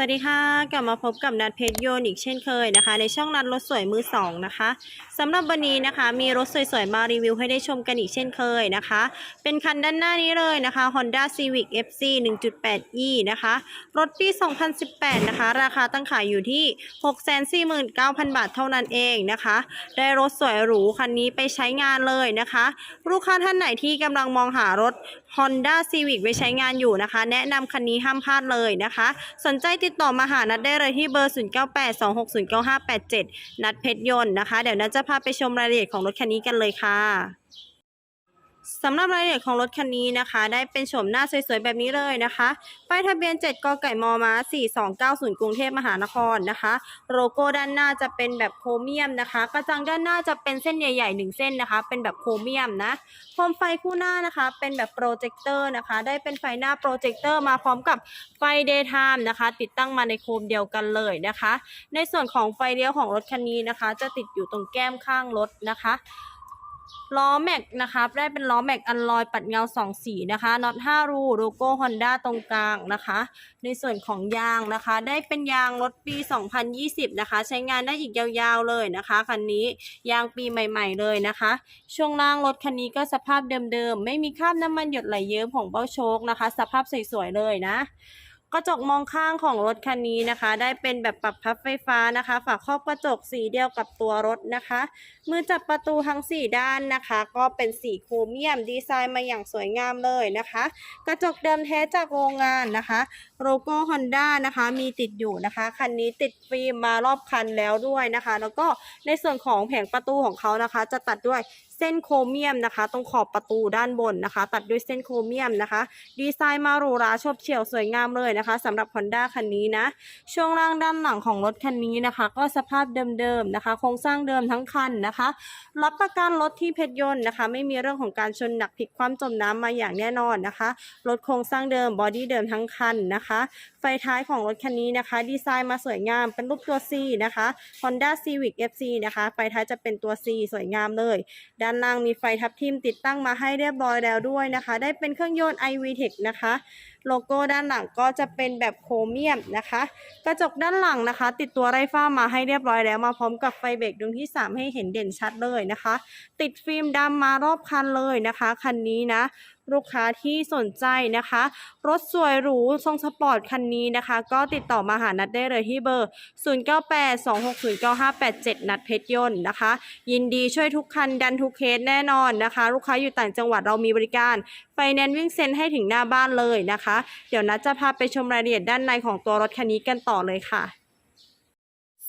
วัสดีค่ะ กลับมาพบกับนัดเพชรโยนอีกเช่นเคยนะคะ ในช่องนัดรถสวยมือสองนะคะสำหรับวันนี้นะคะ มีรถสวยๆ มารีวิวให้ได้ชมกันอีกเช่นเคยนะคะ เป็นคันด้านหน้านี้เลยนะคะ Honda Civic FC 1.8e นะคะ รถปี 2018 นะคะ ราคาตั้งขายอยู่ที่ 649,000 บาทเท่านั้นเองนะคะ ได้รถสวยหรูคันนี้ไปใช้งานเลยนะคะ ลูกค้าท่านไหนที่กำลังมองหารถ Honda Civic ไว้ใช้งานอยู่นะคะ แนะนำคันนี้ห้ามพลาดเลยนะคะ สนใจติดต่อมาหานัดได้เลยที่เบอร์ 0982609587 นัดเพชรยนต์นะคะ เดี๋ยวนัดจะพาไปชมรายละเอียดของรถคันนี้กันเลยค่ะ สำหรับรายละเอียดของรถคันนี้นะคะ ได้เป็นโฉมหน้าสวยๆแบบนี้เลยนะคะ ป้ายทะเบียน 7 กไก่มอมา4290 กรุงเทพมหานครนะคะ โลโก้ด้านหน้าจะเป็นแบบโครเมียมนะคะ กระจังด้านหน้าจะเป็นเส้นใหญ่ๆหนึ่งเส้นนะคะ เป็นแบบโครเมียมนะโคมไฟคู่หน้านะคะ เป็นแบบโปรเจคเตอร์นะคะ ได้เป็นไฟหน้าโปรเจคเตอร์มาพร้อมกับไฟเดย์ไทม์นะคะ ติดตั้งมาในโคมเดียวกันเลยนะคะ ในส่วนของไฟเลี้ยวของรถคันนี้นะคะ จะติดอยู่ตรงแก้มข้างรถนะคะ ล้อแม็กนะคะได้เป็นล้อแม็กอันลอยปัดเงาสองสีนะคะน็อต5รูโลโก้ Honda ตรงกลางนะคะ ในส่วนของยางนะคะ ได้เป็นยางรถปี 2020 นะคะ ใช้งานได้อีกยาวๆเลยนะคะคันนี้ยางปีใหม่ ๆเลยนะคะ ช่วงล่างรถคันนี้ก็สภาพเดิมๆ ไม่มีคราบน้ำมันหยดไหลเยิ้มของเบ้าโชคนะคะ สภาพสวยๆเลยนะ กระจกมองข้างของรถคันนี้นะคะ ได้เป็นแบบปรับพับไฟฟ้านะคะ ฝาครอบกระจกสีเดียวกับตัวรถนะคะ มือจับประตูทั้ง 4 ด้านนะคะ ก็เป็นสีโครเมียมดีไซน์มาอย่างสวยงามเลยนะคะ กระจกเดิมแท้จากโรงงานนะคะ โลโก้ Honda นะคะมีติดอยู่นะคะ คันนี้ติดฟิล์มมารอบคันแล้วด้วยนะคะ แล้วก็ในส่วนของแผงประตูของเขานะคะ จะตัดด้วยเส้นโครเมียมนะคะ ตรงขอบประตูด้านบนนะคะ ตัดด้วยเส้นโครเมียมนะคะ ดีไซน์มาหรูหราชบเฉี่ยวสวยงามเลยนะคะสำหรับ Honda คันนี้นะ ช่วงล่างด้านหลังของรถคันนี้นะคะ ก็สภาพเดิมๆนะคะ โครงสร้างเดิมทั้งคันนะคะ รับประกันรถที่เพชรยนต์นะคะ ไม่มีเรื่องของการชนหนักพลิกคว่ำจมน้ำมาอย่างแน่นอนนะคะรถโครงสร้างเดิมบอดี้เดิมทั้งคันนะคะไฟท้ายของรถคันนี้นะคะ ดีไซน์มาสวยงามเป็นรูปตัว C นะคะ Honda Civic FC นะคะ ไฟท้ายจะเป็นตัว C สวยงามเลย ด้านล่างมีไฟทับทิมติดตั้งมาให้เรียบร้อยแล้วด้วยนะคะ ได้เป็นเครื่องยนต์ iVTEC นะคะ โลโก้ด้านหลังก็จะเป็นแบบโครเมียมนะคะ กระจกด้านหลังนะคะ ติดตัวไรฟ้ามาให้เรียบร้อยแล้ว มาพร้อมกับไฟเบรกดวงที่ 3 ให้เห็นเด่นชัดเลยนะคะ ติดฟิล์มดำมารอบคันเลยนะคะคันนี้นะ ลูกค้าที่สนใจนะคะ รถสวยหรูทรงสปอร์ตคันนี้นะคะ ก็ติดต่อมาหานัดได้เลยที่เบอร์ 0982609587 นัดเพชรยนต์นะคะ ยินดีช่วยทุกคันดันทุกเคสแน่นอนนะคะ ลูกค้าอยู่ต่างจังหวัดเรามีบริการไฟแนนซ์วิ่งเซ็นให้ถึงหน้าบ้านเลยนะคะ เดี๋ยวนัดจะพาไปชมรายละเอียดด้านในของตัวรถคันนี้กันต่อเลยค่ะ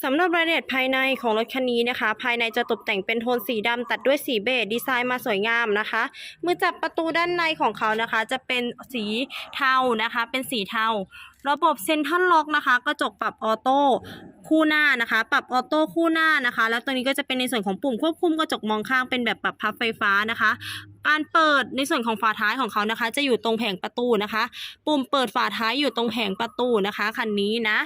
สำหรับรายละเอียดภายในของรถคันนี้นะคะ ภายในจะตกแต่งเป็นโทนสีดำตัดด้วยสีเบจดีไซน์มาสวยงามนะคะ มือจับประตูด้านในของเขานะคะ จะเป็นสีเทานะคะ เป็นสีเทา ระบบเซ็นทรัลล็อกนะคะ กระจกปรับออโต้คู่หน้านะคะ ปรับออโต้คู่หน้านะคะ แล้วตัวนี้ก็จะเป็นในส่วนของปุ่มควบคุมกระจกมองข้างเป็นแบบปรับพับไฟฟ้านะคะ การเปิดในส่วนของฝาท้ายของเขานะคะ จะอยู่ตรงแผงประตูนะคะ ปุ่มเปิดฝาท้ายอยู่ตรงแผงประตูนะคะคันนี้นะ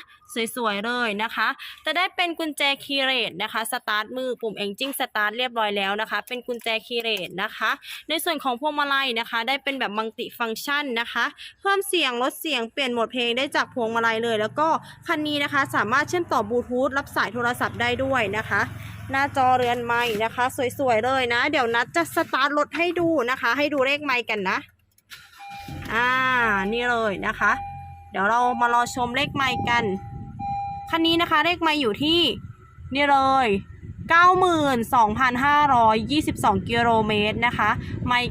สวยๆเลยนะคะ จะได้เป็นกุญแจคีเรทนะคะสตาร์ทมือปุ่ม engine start เรียบร้อยแล้วนะคะ เป็นกุญแจคีเรทนะคะ ในส่วนของพวงมาลัยนะคะ ได้เป็นแบบมัลติฟังก์ชันนะคะ เพิ่มเสียงลดเสียงเปลี่ยนโหมดเพลงได้จากพวงมาลัยเลย แล้วก็คันนี้นะคะ สามารถเชื่อมต่อบลูทูธรับสายโทรศัพท์ได้ด้วยนะคะ หน้าจอเรือนไม้นะคะ สวยๆเลยนะ เดี๋ยวนัดจะสตาร์ทรถให้ดูนะคะ ให้ดูเลขไม้กันนะ อ่า นี่เลยนะคะ เดี๋ยวเรามารอชมเลขไม้กัน คันนี้นะคะเลขไม้อยู่ที่นี่เลย 92,522 กิโลเมตรนะคะ ไม่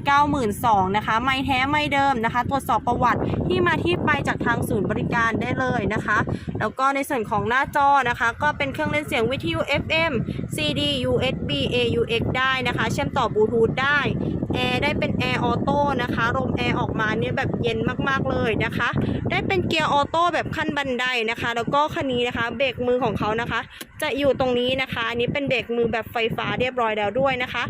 92,000นะคะ ไม่แท้ไม่เดิมนะคะ ตรวจสอบประวัติที่มาที่ไปจากทางศูนย์บริการได้เลยนะคะ แล้วก็ในส่วนของหน้าจอนะคะ ก็เป็นเครื่องเล่นเสียงวิทยุ FM CD USB AUX ได้นะคะ เชื่อมต่อบลูทูธได้ แอร์ได้เป็นแอร์ออโต้นะคะลมแอร์ออกมาเนี่ยแบบเย็นมากๆเลยนะคะ ได้เป็นเกียร์ออโต้แบบขั้นบันไดนะคะ แล้วก็คันนี้นะคะเบรกมือของเขานะคะ จะอยู่ตรงนี้นะคะอันนี้เป็นเบรกมือแบบไฟฟ้าเรียบร้อยแล้วด้วยนะคะ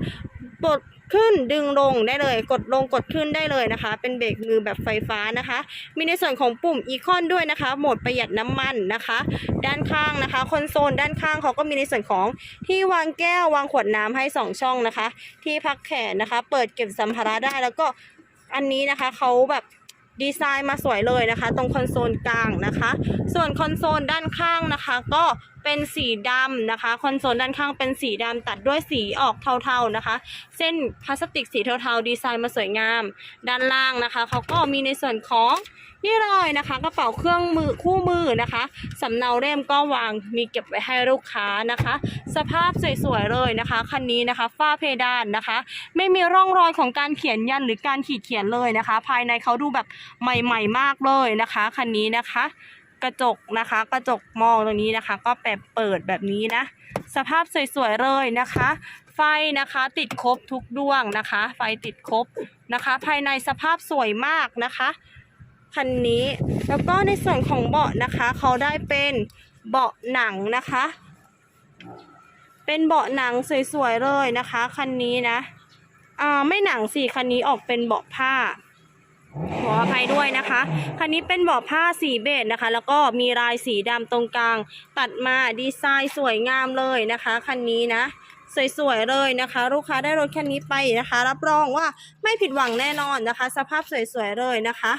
กด ขึ้นดึงลงได้เลย กดลงกดขึ้นได้เลยนะคะ เป็นเบรกมือแบบไฟฟ้านะคะ มีในส่วนของปุ่มอีคอนด้วยนะคะ โหมดประหยัดน้ำมันนะคะ ด้านข้างนะคะคอนโซลด้านข้างเขาก็มีในส่วนของที่วางแก้ววางขวดน้ำให้ 2 ช่องนะคะ ที่พักแขนนะคะ เปิดเก็บสัมภาระได้แล้วก็อันนี้นะคะเขาแบบดีไซน์มาสวยเลยนะคะ ตรงคอนโซลกลางนะคะ ส่วนคอนโซลด้านข้างนะคะ ก็ เป็นสีดำนะคะ คอนโซลด้านข้างเป็นสีดำตัดด้วยสีออกเทาๆนะคะ เส้นพลาสติกสีเทาๆ ดีไซน์มาสวยงาม ด้านล่างนะคะเขาก็มีในส่วนของนี่เลยนะคะกระเป๋าเครื่องมือคู่มือนะคะสำเนาเล่มก็วางมีเก็บไว้ให้ลูกค้านะคะ สภาพสวยๆเลยนะคะคันนี้นะคะฝ้าเพดานนะคะ ไม่มีร่องรอยของการเขียนยันหรือการขีดเขียนเลยนะคะ ภายในเขาดูแบบใหม่ ๆ มากเลยนะคะคันนี้นะคะ กระจกนะคะ กระจกมองตรงนี้นะคะ ก็แบบเปิดแบบนี้นะ สภาพสวยๆเลยนะคะ ไฟนะคะติดครบทุกดวงนะคะ ไฟติดครบนะคะ ภายในสภาพสวยมากนะคะคันนี้แล้วก็ในส่วนของเบาะนะคะ เขาได้เป็นเบาะหนังนะคะ เป็นเบาะหนังสวยๆเลยนะคะคันนี้นะอ่าไม่หนังสิคันนี้ออกเป็นเบาะผ้า ขออภัยด้วยนะคะ คันนี้เป็นบ่อผ้าสีเบจนะคะ แล้วก็มีลายสีดำตรงกลาง ตัดมาดีไซน์สวยงามเลยนะคะ คันนี้นะ สวยๆเลยนะคะ ลูกค้าได้รถคันนี้ไปนะคะ รับรองว่าไม่ผิดหวังแน่นอนนะคะ สภาพสวยๆเลยนะคะ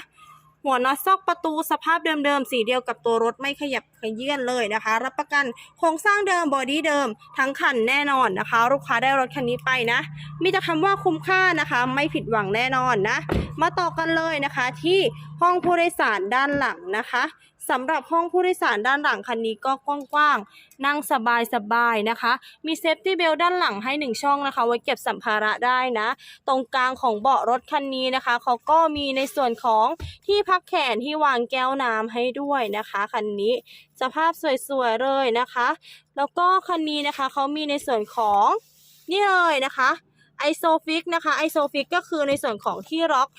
หัวน็อตซอกประตูสภาพเดิมๆ สีเดียวกับตัวรถไม่ขยับขยื่นเลยนะคะ รับประกันโครงสร้างเดิมบอดี้เดิม ทั้งคันแน่นอนนะคะ ลูกค้าได้รถคันนี้ไปนะ มีแต่คำว่าคุ้มค่านะคะ ไม่ผิดหวังแน่นอนนะ มาต่อกันเลยนะคะที่ห้องผู้โดยสารด้านหลังนะคะ สำหรับห้องผู้โดยสารด้านหลังคันนี้ก็กว้างๆ นั่งสบายๆ นะคะ มีเซฟตี้เบลด้านหลังให้หนึ่งช่องนะคะ ไว้เก็บสัมภาระได้นะ ตรงกลางของเบาะรถคันนี้นะคะ เขาก็มีในส่วนของที่พักแขนที่วางแก้วน้ำให้ด้วยนะคะคันนี้สภาพสวยๆ เลยนะคะ แล้วก็คันนี้นะคะเขามีในส่วนของนี่เลยนะคะไอโซฟิกนะคะไอโซฟิกก็คือในส่วนของที่ล็อก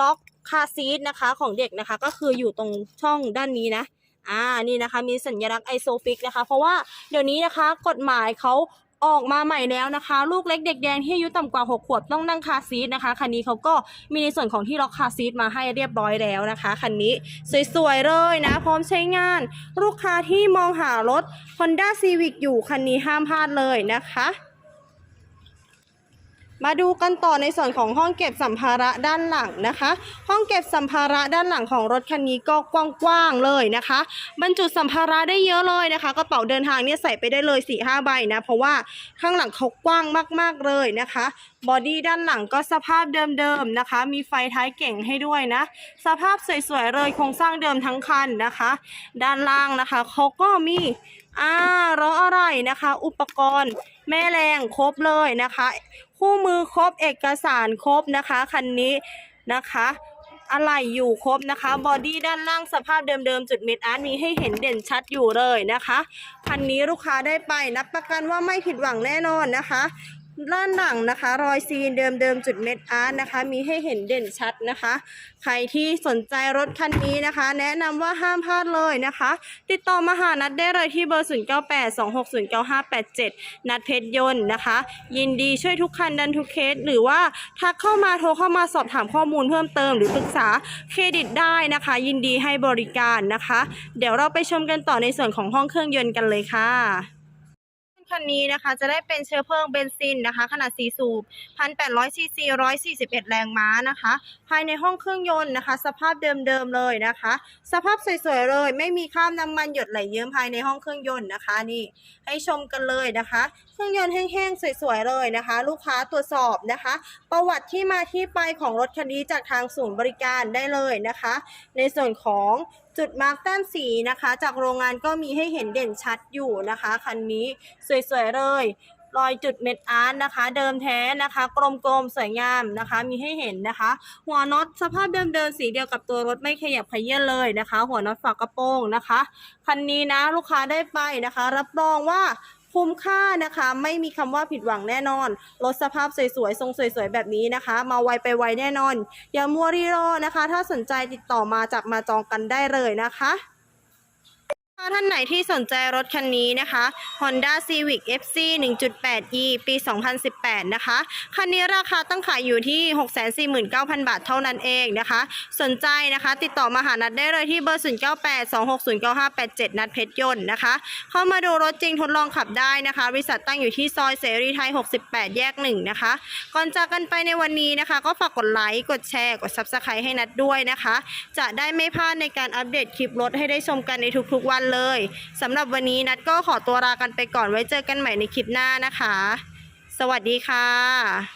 ล็อก คาซีทนะคะของเด็กนะคะ ก็คืออยู่ตรงช่องด้านนี้นะอ่านี่นะคะมีสัญลักษณ์ไอโซฟิกนะคะ เพราะว่าเดี๋ยวนี้นะคะกฎหมายเขาออกมาใหม่แล้วนะคะ ลูกเล็กเด็กแดงที่อายุต่ำกว่า 6 ขวบต้องนั่งคาซีทนะคะ คันนี้เขาก็มีในส่วนของที่ล็อกคาซีทมาให้เรียบร้อยแล้วนะคะ คันนี้สวยๆเลยนะ พร้อมใช้งาน ลูกค้าที่มองหารถ Honda Civic อยู่คันนี้ห้ามพลาดเลยนะคะ มาดูกันต่อในส่วนของห้องเก็บสัมภาระด้านหลังนะคะ ห้องเก็บสัมภาระด้านหลังของรถคันนี้ก็กว้างๆเลยนะคะ บรรจุสัมภาระได้เยอะเลยนะคะกระเป๋าเดินทางเนี่ยใส่ไปได้เลย4ี่ห้าใบนะเพราะว่าข้างหลังเขากว้างมากๆเลยนะคะบอดี้ด้านหลังก็สภาพเดิมๆนะคะ มีไฟท้ายเก่งให้ด้วยนะ สภาพสวยๆเลยโครงสร้างเดิมทั้งคันนะคะ ด้านล่างนะคะเขาก็มีอ่าล้ออะไรนะคะ อุปกรณ์แม่แรงครบเลยนะคะ คู่มือครบเอกสารครบนะคะคันนี้นะคะอะไรอยู่ครบนะคะ บอดี้ด้านล่างสภาพเดิมๆ จุดเม็ดอาร์ตมีให้เห็นเด่นชัดอยู่เลยนะคะ คันนี้ลูกค้าได้ไป นับประกันว่าไม่ผิดหวังแน่นอนนะคะ ด้านหลังนะคะ รอยซีนเดิมๆจุดเม็ดอาร์ตนะคะ มีให้เห็นเด่นชัดนะคะ ใครที่สนใจรถคันนี้นะคะ แนะนำว่าห้ามพลาดเลยนะคะ ติดต่อมาหานัดได้เลยที่เบอร์ 0982609587 นัดเพชรยนต์นะคะ ยินดีช่วยทุกคันดันทุกเคส หรือว่าทักเข้ามาโทรเข้ามาสอบถามข้อมูลเพิ่มเติมหรือปรึกษาเครดิตได้นะคะ ยินดีให้บริการนะคะ เดี๋ยวเราไปชมกันต่อในส่วนของห้องเครื่องยนต์กันเลยค่ะ คันนี้นะคะจะได้เป็นเชื้อเพลิงเบนซินนะคะ ขนาด4สูบ1,800ซีซี141 แรงม้านะคะ ภายในห้องเครื่องยนต์นะคะ สภาพเดิมๆเลยนะคะ สภาพสวยๆเลย ไม่มีคราบน้ำมันหยดไหลเยิ้มภายในห้องเครื่องยนต์นะคะ นี่ให้ชมกันเลยนะคะ เครื่องยนต์แห้งๆสวยๆเลยนะคะ ลูกค้าตรวจสอบนะคะ ประวัติที่มาที่ไปของรถคันนี้จากทางศูนย์บริการได้เลยนะคะ ในส่วนของ จุดมาร์กแต้มสีนะคะ จากโรงงานก็มีให้เห็นเด่นชัดอยู่นะคะ คันนี้สวยๆเลยรอยจุดเม็ดอาร์ตนะคะ เดิมแท้นะคะ กลมๆสวยงามนะคะ มีให้เห็นนะคะ หัวน็อตสภาพเดิมๆสีเดียวกับตัวรถไม่ขยับขยื่นเลยนะคะ หัวน็อตฝากระโปรงนะคะ คันนี้นะลูกค้าได้ไปนะคะ รับรองว่า คุ้มค่านะคะ ไม่มีคำว่าผิดหวังแน่นอนรถสภาพสวยๆทรงสวยๆแบบนี้นะคะ มาไวไปไวแน่นอน อย่ามัวรีรอนะคะ ถ้าสนใจติดต่อมาจับมาจองกันได้เลยนะคะาท่านไหนที่สนใจรถคันนี้นะคะ Honda Civic FC 1.8e ปี 2018 นะคะ คันนี้ราคาตั้งขายอยู่ที่ 649,000 บาทเท่านั้นเองนะคะ สนใจนะคะ ติดต่อมาหานัดได้เลยที่เบอร์ 0982609587 นัดเพชรยนต์นะคะ เข้ามาดูรถจริงทดลองขับได้นะคะ บริษัทตั้งอยู่ที่ซอยเสรีไทย 68 แยก 1 นะคะ ก่อนจากกันไปในวันนี้นะคะ ก็ฝากกดไลค์ กดแชร์ กด Subscribe ให้นัดด้วยนะคะ จะได้ไม่พลาดในการอัปเดตคลิปรถให้ได้ชมกันในทุกๆวันเลยเลยสำหรับวันนี้นัดก็ขอตัวลากันไปก่อนไว้เจอกันใหม่ในคลิปหน้านะคะ สวัสดีค่ะ